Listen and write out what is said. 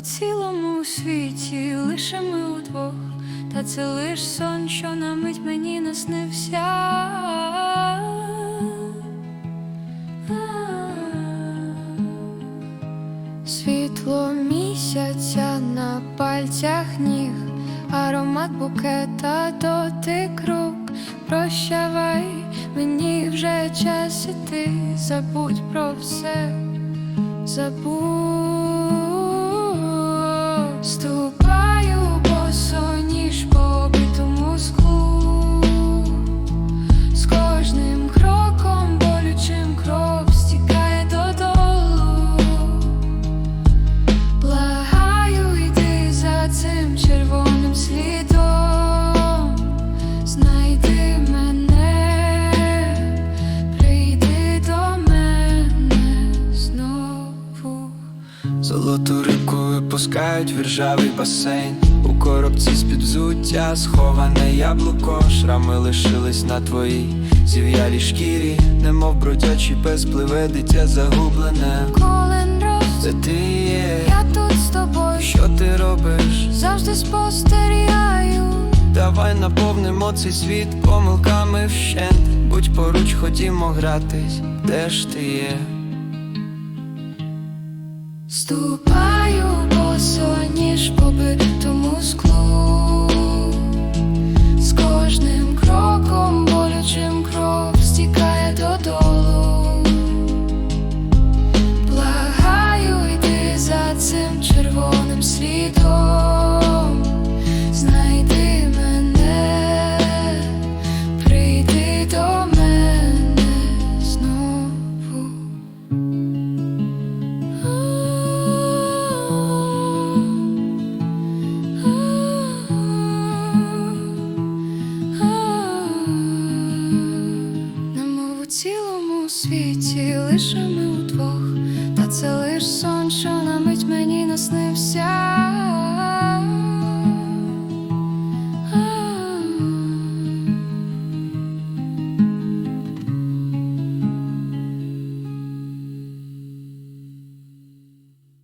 цілому світі лише ми удвох, та це лиш сон, що на мить мені наснився. Світло місяця на пальцях ніг, аромат букета, дотик рук. Прощавай, мені вже час іти, забудь про все, забудь. Випускають в ржавий басейн. У коробці з-під взуття сховане яблуко. Шрами лишились на твоїй зів'ялій шкірі. Немов бродячий пес пливе дитя загублене. Колен роз, Це ти є, я тут з тобою, що ти робиш? завжди спостерігаю. Давай наповнимо цей світ помилками вщент. Будь поруч, ходімо гратись, де ж ти є? Ступаю босоніж по битому склу, з кожним кроком болючим кров стікає додолу. Благаю, йти за цим червоним слідом, світі лише ми удвох, та це лиш сон, що на мить мені наснився.